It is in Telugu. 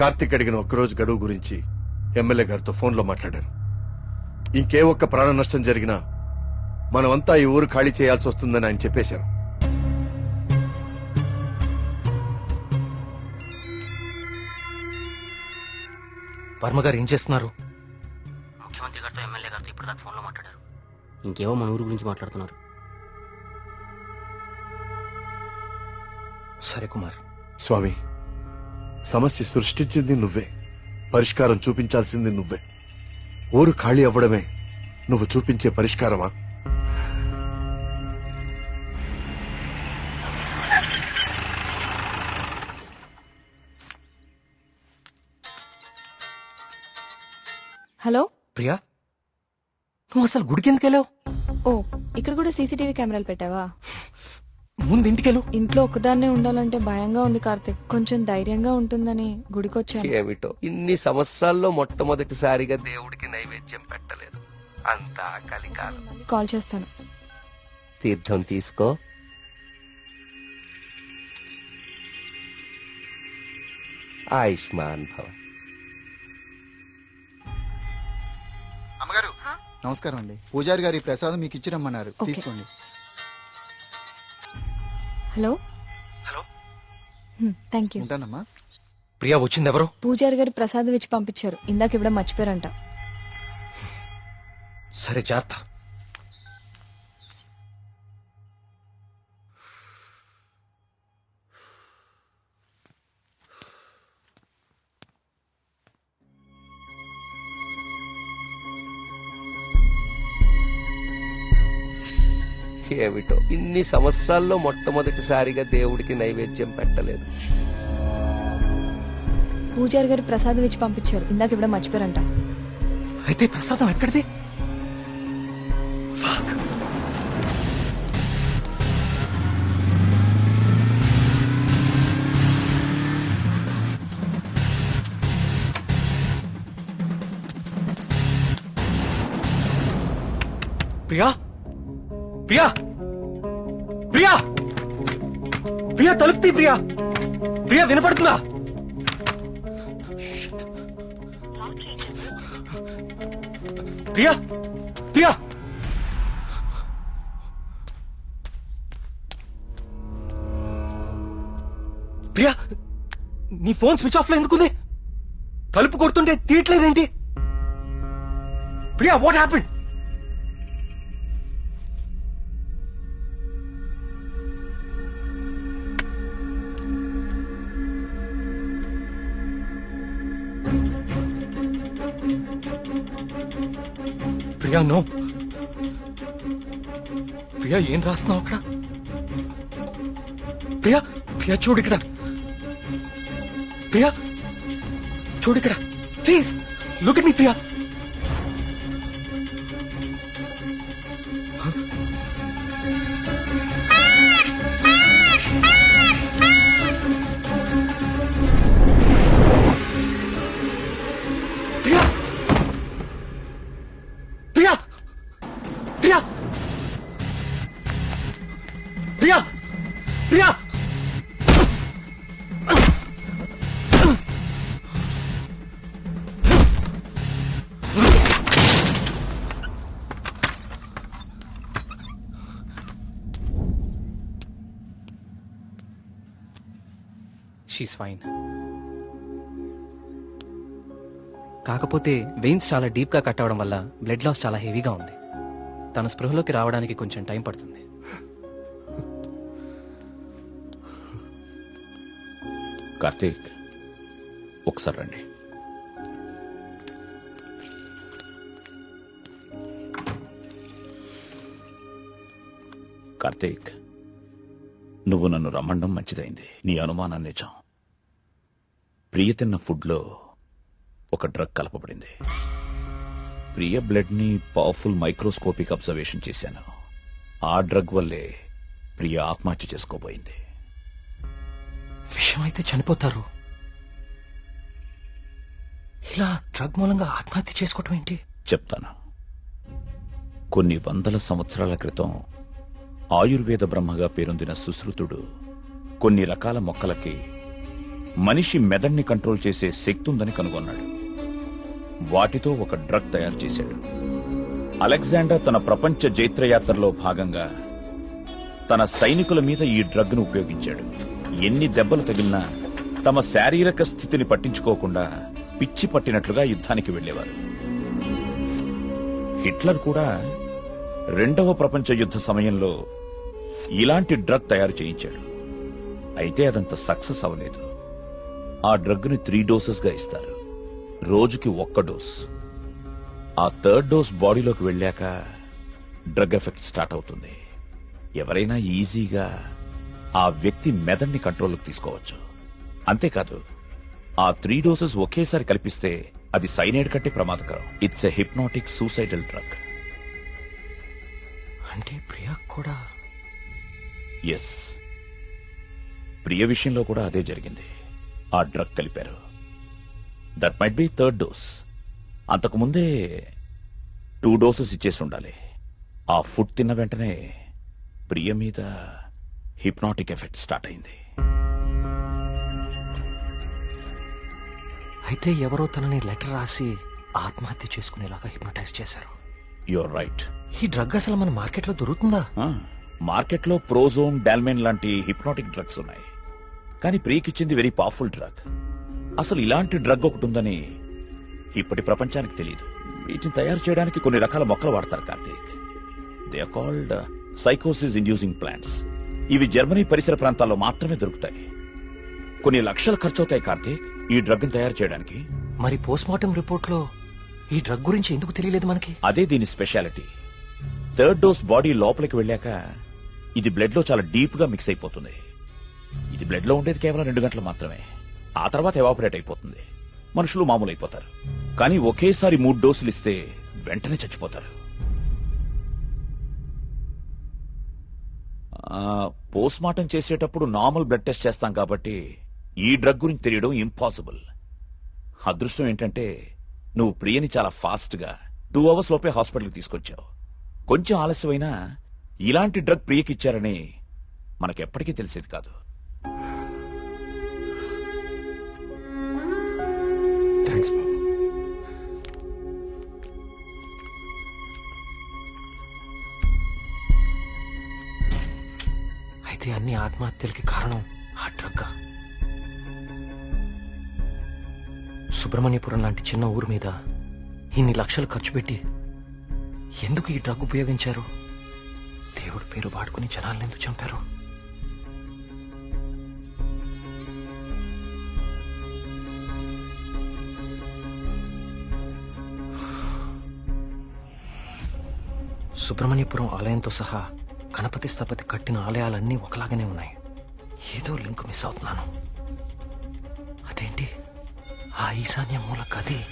కార్తిక్ అడిగిన ఒక్కరోజు గడువు గురించి ఎమ్మెల్యే గారితో ఫోన్లో మాట్లాడారు. ఇంకే ఒక్క ప్రాణ నష్టం జరిగినా మనమంతా ఈ ఊరు ఖాళీ చేయాల్సి వస్తుందని ఆయన చెప్పేశారు. వర్మ గారు ఏం చేస్తున్నారు? ముఖ్యమంత్రి గారితో ఎమ్మెల్యే గారితో ఇప్పుడు దాకా ఫోన్లో మాట్లాడారు. ఇంకేవో మన ఊరు గురించి మాట్లాడుతున్నారు. సరే కుమార్. స్వామి సమస్య సృష్టించింది నువ్వే. పరిష్కారం చూపించాల్సింది నువ్వే. ఊరు ఖాళీ అవ్వడమే నువ్వు చూపించే పరిష్కారమా? హలో? ప్రియా నువ్వు అసలు గుడికి ఎందుకు వెళ్ళావు? ఓ ఇక్కడ కూడా సీసీటీవీ కెమెరాలు పెట్టావా? ముందు ఇంటికెళ్ళు. ఇంట్లో ఒక్కదాన్నే ఉండాలంటే భయంగా ఉంది కార్తిక్. కొంచెం ధైర్యంగా ఉంటుందని గుడికొచ్చాను. ఏమిటో? ఇన్ని సంవత్సరాల్లో మొట్టమొదటిసారిగా దేవుడికి నైవేద్యం పెట్టలేదు. అంతా కలికాలం. కాల్ చేస్తాను. తీర్థం తీసుకో. ఆయుష్మాన్ భవ. అమ్మగారు నమస్కారం అండి. పూజారి గారి ప్రసాదం మీకు ఇచ్చి రమ్మన్నారు. ఓకే. తీసుకోండి. హలో? హలో? థ్యాంక్ యూ ఉంటానమ్మా. ప్రియా వచ్చింది ఎవరు పూజారి గారు ప్రసాదం ఇచ్చి పంపించారు. ఇందాక ఇవ్వడం మర్చిపోయారంట. సరే జాగ్రత్త. ఏమిటో. ఇన్ని సంవత్సరాల్లో మొట్టమొదటిసారిగా దేవుడికి నైవేద్యం పెట్టలేదు. పూజారి గారు ప్రసాదం ఇచ్చి పంపించారు. ఇందాక ఇవ్వడం మర్చిపోయారంట. అయితే ప్రసాదం ఎక్కడిది. ప్రియా? ప్రియా! ప్రియా! ప్రియా తలుపుతీ ప్రియా! ప్రియా వినపడుతుందా. ప్రియా! ప్రియా! ప్రియా నీ ఫోన్ స్విచ్ ఆఫ్లో ఎందుకుంది? తలుపు కొడుతుంటే తీయట్లేదేంటి? Priya what happened Priya no. Priya ఏం రాస్తున్నావు అక్కడ? ప్రియా ప్రియా చూడు ఇక్కడ. ప్రియా చూడు ఇక్కడ. Please look at me Priya. Priya she's fine కాకపోతే వెయిన్స్ చాలా డీప్గా కట్ అవడం వల్ల బ్లడ్ లాస్ చాలా హెవీగా ఉంది. తన స్పృహలోకి రావడానికి కొంచెం టైం పడుతుంది. కార్తీక్ ఒకసారి రండి. కార్తీక్ నువ్వు నన్ను రమ్మండం మంచిదైంది. నీ అనుమానం నిజం ప్రియ తిన్న ఫుడ్లో ఒక డ్రగ్ కలపబడింది. ప్రియ బ్లడ్ని పవర్ఫుల్ మైక్రోస్కోపిక్ అబ్జర్వేషన్ చేశాను. ఆ డ్రగ్ వల్లే ప్రియ ఆత్మహత్య చేసుకోబోయింది. విషయం అయితే చనిపోతారు. ఇలా డ్రగ్ మూలంగా ఆత్మహత్య చేసుకోవటం ఏంటి? చెప్తాను. కొన్ని వందల సంవత్సరాల క్రితం ఆయుర్వేద బ్రహ్మగా పేరొందిన సుశ్రుతుడు కొన్ని రకాల మొక్కలకి మనిషి మెదడుని కంట్రోల్ చేసే శక్తి ఉందని కనుగొన్నాడు. వాటితో ఒక డ్రగ్ తయారు చేశాడు. అలెగ్జాండర్ తన ప్రపంచ జైత్రయాత్రలో భాగంగా తన సైనికుల మీద ఈ డ్రగ్ను ఉపయోగించాడు. ఎన్ని దెబ్బలు తగిలినా తమ శారీరక స్థితిని పట్టించుకోకుండా పిచ్చి పట్టినట్లుగా యుద్ధానికి వెళ్ళేవారు హిట్లర్ కూడా రెండవ ప్రపంచ యుద్ధ సమయంలో ఇలాంటి డ్రగ్ తయారు చేయించాడు. అయితే అదంత సక్సెస్ అవ్వలేదు. ఆ డ్రగ్ని త్రీ డోసెస్గా ఇస్తారు. రోజుకి ఒక్క డోస్. ఆ థర్డ్ డోస్ బాడీలోకి వెళ్ళాక డ్రగ్ ఎఫెక్ట్ స్టార్ట్ అవుతుంది. ఎవరైనా ఈజీగా ఆ వ్యక్తి మెదడుని కంట్రోల్లోకి తీసుకోవచ్చు. అంతేకాదు ఆ త్రీ డోసెస్ ఒకేసారి కల్పిస్తే అది సైనైడ్ కంటే ప్రమాదకరం. It's a hypnotic suicidal drug అంటే ప్రియా కూడా? ఎస్ ప్రియ విషయంలో కూడా అదే జరిగింది. ఆ డ్రగ్ కలిపారు. That might be third dose అంతకు ముందే టూ డోసెస్ ఇచ్చేసి ఉండాలి. ఆ ఫుడ్ తిన్న వెంటనే ప్రియ మీద హిప్నాటిక్ ఎఫెక్ట్ స్టార్ట్ అయింది. అయితే ఎవరో తనని లెటర్ రాసి ఆత్మహత్య చేసుకునేలాగా హిప్నటైజ్ చేశారు. యువర్ రైట్ ఈ డ్రగ్ అసలు మన మార్కెట్లో దొరుకుతుందా? మార్కెట్లో ప్రోజోన్ డాల్మెన్ లాంటి హిప్నాటిక్ డ్రగ్స్ ఉన్నాయి. కానీ ప్రియకిచ్చింది వెరీ పవర్ఫుల్ డ్రగ్. అసలు ఇలాంటి డ్రగ్ ఒకటి ఉందని ఇప్పటి ప్రపంచానికి తెలియదు వీటిని తయారు చేయడానికి కొన్ని రకాల మొక్కలు వాడతారు కార్తీక్. దే కాల్డ్ సైకోసిస్ ఇండ్యూసింగ్ ప్లాంట్స్ ఇవి జర్మనీ పరిసర ప్రాంతాల్లో మాత్రమే దొరుకుతాయి. కొన్ని లక్షలు ఖర్చవుతాయి కార్తీక్ ఈ డ్రగ్ తయారు చేయడానికి. మరి పోస్ట్ మార్టం రిపోర్ట్లో ఈ డ్రగ్ గురించి ఎందుకు తెలియలేదు మనకి? అదే దీని స్పెషాలిటీ. థర్డ్ డోస్ బాడీ లోపలికి వెళ్ళాక ఇది బ్లడ్లో చాలా డీప్గా మిక్స్ అయిపోతుంది. ఇది బ్లడ్లో ఉండేది కేవలం రెండు గంటలు మాత్రమే. ఆ తర్వాత ఎవాపరేట్ అయిపోతుంది. మనుషులు మామూలు అయిపోతారు కానీ ఒకేసారి మూడు డోసులు ఇస్తే వెంటనే చచ్చిపోతారు. పోస్ట్ మార్టం చేసేటప్పుడు నార్మల్ బ్లడ్ టెస్ట్ చేస్తాం కాబట్టి ఈ డ్రగ్ గురించి తెలియడం ఇంపాసిబుల్. అదృష్టం ఏంటంటే నువ్వు ప్రియని చాలా ఫాస్ట్గా టూ అవర్స్ లోపే హాస్పిటల్కి తీసుకొచ్చావు. కొంచెం ఆలస్యమైనా ఇలాంటి డ్రగ్ ప్రియకిచ్చారని మనకెప్పటికీ తెలిసేది కాదు. అయితే అన్ని ఆత్మహత్యలకి కారణం ఆ డ్రగ్. సుబ్రహ్మణ్యపురం లాంటి చిన్న ఊరు మీద ఇన్ని లక్షలు ఖర్చు పెట్టి ఎందుకు ఈ డ్రగ్ ఉపయోగించారు? దేవుడి పేరు వాడుకుని జనాలను ఎందుకు చంపారు? సుబ్రహ్మణ్యపురం ఆలయంతో సహా గణపతి స్థపతి కట్టిన ఆలయాలన్నీ ఒకలాగానే ఉన్నాయి. ఏదో లింక్ మిస్ అవుతున్నాను. అదేంటి? ఆ ఈశాన్య మూల గది